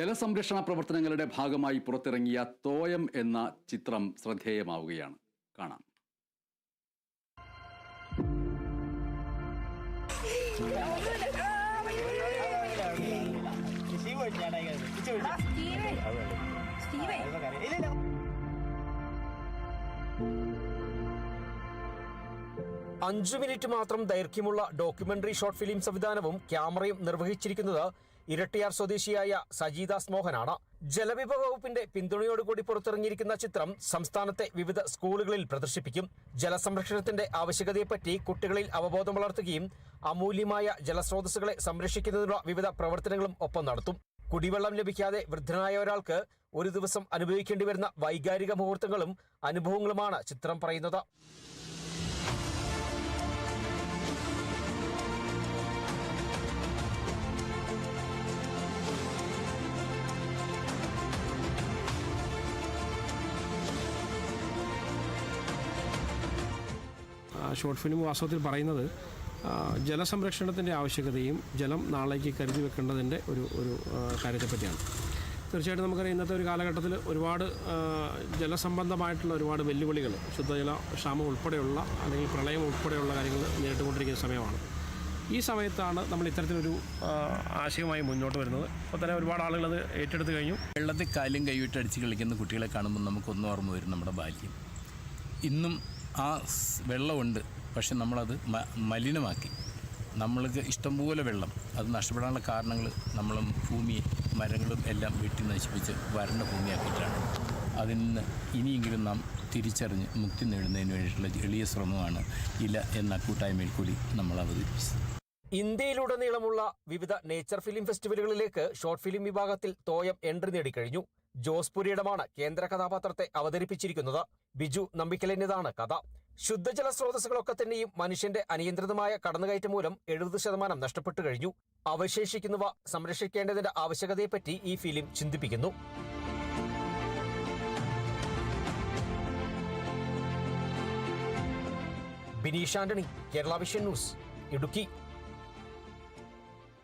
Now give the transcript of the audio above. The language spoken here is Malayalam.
ജലസംരക്ഷണ പ്രവർത്തനങ്ങളുടെ ഭാഗമായി പുറത്തിറങ്ങിയ തോയം എന്ന ചിത്രം ശ്രദ്ധേയമാവുകയാണ്. കാണാം. അഞ്ചു മിനിറ്റ് മാത്രം ദൈർഘ്യമുള്ള ഡോക്യുമെന്ററി ഷോർട്ട് ഫിലിം സംവിധാനവും ക്യാമറയും നിർവഹിച്ചിരിക്കുന്നത് ഇരട്ടിയാർ സ്വദേശിയായ സജീദാസ് മോഹനാണ്. ജലവിഭവ വകുപ്പിന്റെ പിന്തുണയോടുകൂടി പുറത്തിറങ്ങിയിരിക്കുന്ന ചിത്രം സംസ്ഥാനത്തെ വിവിധ സ്കൂളുകളിൽ പ്രദർശിപ്പിക്കും. ജലസംരക്ഷണത്തിന്റെ ആവശ്യകതയെപ്പറ്റി കുട്ടികളിൽ അവബോധം വളർത്തുകയും അമൂല്യമായ ജലസ്രോതസ്സുകളെ സംരക്ഷിക്കുന്നതിനുള്ള വിവിധ പ്രവർത്തനങ്ങളും ഒപ്പം നടത്തും. കുടിവെള്ളം ലഭിക്കാതെ വൃദ്ധനായ ഒരാൾക്ക് ഒരു ദിവസം അനുഭവിക്കേണ്ടി വരുന്ന വൈകാരിക മുഹൂർത്തങ്ങളും അനുഭവങ്ങളുമാണ് ചിത്രം പറയുന്നത്. ഷോർട്ട് ഫിലിം വാസ്തവത്തിൽ പറയുന്നത് ജലസംരക്ഷണത്തിന്റെ ആവശ്യകതയും ജലം നാളേക്ക് കരുതി വെക്കേണ്ടതിന്റെ ഒരു ഒരു കാര്യത്തെപ്പറ്റിയാണ്. തീർച്ചയായിട്ടും നമുക്കറിയാം ഇന്നത്തെ ഒരു കാലഘട്ടത്തിൽ ഒരുപാട് ജലസംബന്ധമായിട്ടുള്ള ഒരുപാട് വെല്ലുവിളികൾ ശുദ്ധജല ക്ഷാമം ഉൾപ്പെടെയുള്ള അല്ലെങ്കിൽ പ്രളയം ഉൾപ്പെടെയുള്ള കാര്യങ്ങൾ നേരിട്ടുകൊണ്ടിരിക്കുന്ന സമയമാണ്. ഈ സമയത്താണ് നമ്മൾ ഇത്തരത്തിലൊരു ആശയമായി മുന്നോട്ട് വരുന്നത്. അപ്പോൾ തന്നെ ഒരുപാട് ആളുകൾ അത് ഏറ്റെടുത്ത് കഴിഞ്ഞു. വെള്ളത്തിൽ കാലും കൈവിട്ട് അടിച്ച് കളിക്കുന്ന കുട്ടികളെ കാണുമ്പോൾ നമുക്കൊന്നും ഓർമ്മ വരും നമ്മുടെ ബാല്യം. ഇന്നും ആ വെള്ളമുണ്ട്. പക്ഷെ നമ്മളത് മലിനമാക്കി. നമ്മൾക്ക് ഇഷ്ടംപോലെ വെള്ളം. അത് നഷ്ടപ്പെടാനുള്ള കാരണങ്ങൾ നമ്മളും ഭൂമിയെ മരങ്ങളും എല്ലാം വെട്ടി നശിപ്പിച്ച് വരണ്ട ഭൂമിയാക്കിയിട്ടാണ്. അതിൽ നിന്ന് ഇനിയെങ്കിലും നാം തിരിച്ചറിഞ്ഞ് മുക്തി നേടുന്നതിന് വേണ്ടിയിട്ടുള്ള എളിയ ശ്രമമാണ് ഇല എന്ന കൂട്ടായ്മയിൽ കൂടി നമ്മൾ അവതരിപ്പിച്ചത്. ഇന്ത്യയിലുടനീളമുള്ള വിവിധ നേച്ചർ ഫിലിം ഫെസ്റ്റിവലുകളിലേക്ക് ഷോർട്ട് ഫിലിം വിഭാഗത്തിൽ തോയം എൻട്രി നേടിക്കഴിഞ്ഞു. ജോസ് പുരിയിടമാണ് കേന്ദ്ര കഥാപാത്രത്തെ അവതരിപ്പിച്ചിരിക്കുന്നത്. ബിജു നമ്പിക്കലിന്റെതാണ് കഥ. ശുദ്ധജല സ്രോതസ്സുകളൊക്കെ തന്നെയും മനുഷ്യന്റെ അനിയന്ത്രിതമായ കടന്നുകയറ്റം മൂലം എഴുപത് ശതമാനം നഷ്ടപ്പെട്ടു കഴിഞ്ഞു. അവശേഷിക്കുന്നവ സംരക്ഷിക്കേണ്ടതിന്റെ ആവശ്യകതയെപ്പറ്റി ഈ film ചിന്തിപ്പിക്കുന്നു. Bineesh Antony Kerala vision news Idukki.